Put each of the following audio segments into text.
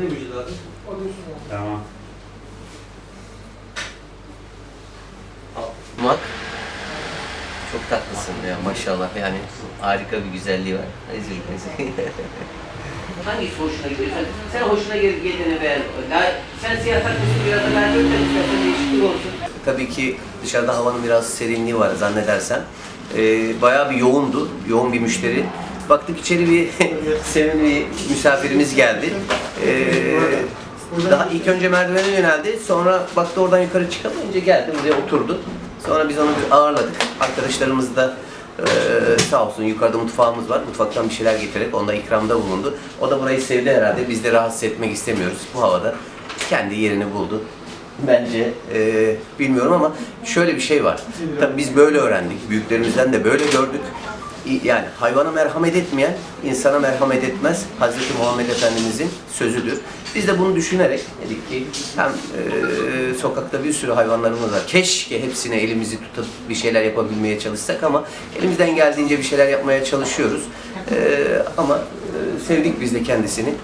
ne vücudu abi? Tamam. Mak. Çok tatlısın ya maşallah yani harika bir güzelliği var. Üzülmesin. Hangisi hoşuna gidiyor? Sen, sen hoşuna gel- geleni beğen. La, sen siyah takmışsın biraz da ben istersen değişiklik olsun. Tabii ki dışarıda havanın biraz serinliği var zannedersem. Ee, bayağı bir yoğundu. Yoğun bir müşteri. Baktık içeri bir sevimli bir misafirimiz geldi. Ee, daha ilk önce merdivene yöneldi. Sonra baktı oradan yukarı çıkamayınca geldi buraya oturdu. Sonra biz onu bir ağırladık. Arkadaşlarımız da ee, sağ olsun yukarıda mutfağımız var. Mutfaktan bir şeyler getirerek onda ikramda bulundu. O da burayı sevdi herhalde. Biz de rahatsız etmek istemiyoruz bu havada. Kendi yerini buldu. Bence e, bilmiyorum ama şöyle bir şey var. Tabii biz böyle öğrendik. Büyüklerimizden de böyle gördük. Yani hayvana merhamet etmeyen insana merhamet etmez. Hazreti Muhammed Efendimizin sözüdür. Biz de bunu düşünerek dedik ki hem e, sokakta bir sürü hayvanlarımız var. Keşke hepsine elimizi tutup bir şeyler yapabilmeye çalışsak ama elimizden geldiğince bir şeyler yapmaya çalışıyoruz. E, ama e, sevdik biz de kendisini.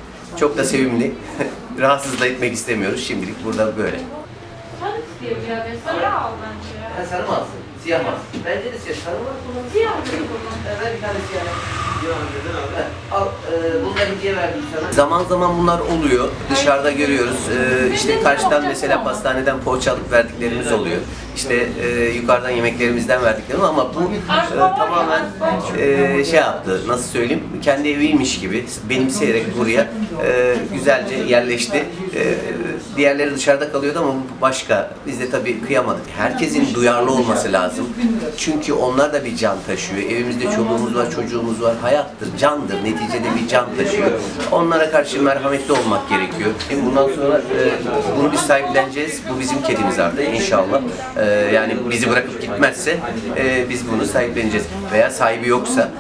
Çok da sevimli. Rahatsız da etmek istemiyoruz. Şimdilik burada böyle. Sarı al bence ya. Ha, sarı mı alsın? Siyah mı alsın? Bence de siyah. Sarı mı alsın? Siyah mı kullan? Ver bir tane siyah. Al, e, bunu da hediye verdim sana. Zaman zaman bunlar oluyor. Dışarıda görüyoruz. E, işte karşıdan mesela pastaneden poğaça alıp verdiklerimiz oluyor. İşte e, yukarıdan yemeklerimizden verdiklerimiz ama bu e, tamamen e, şey yaptı. Nasıl söyleyeyim? Kendi eviymiş gibi benimseyerek buraya e, güzelce yerleşti. E, diğerleri dışarıda kalıyordu ama bu başka. Biz de tabii kıyamadık. Herkesin duyarlı olması lazım. Çünkü onlar da bir can taşıyor. Evimizde çoluğumuz var, çocuğumuz var. Hayattır, candır. Neticede bir can taşıyor. Onlara karşı merhametli olmak gerekiyor. E, Bundan sonra e, bunu biz sahipleneceğiz. Bu bizim kedimiz artık inşallah. E, yani bizi bırakıp gitmezse e, biz bunu sahipleneceğiz. Veya sahibi yoksa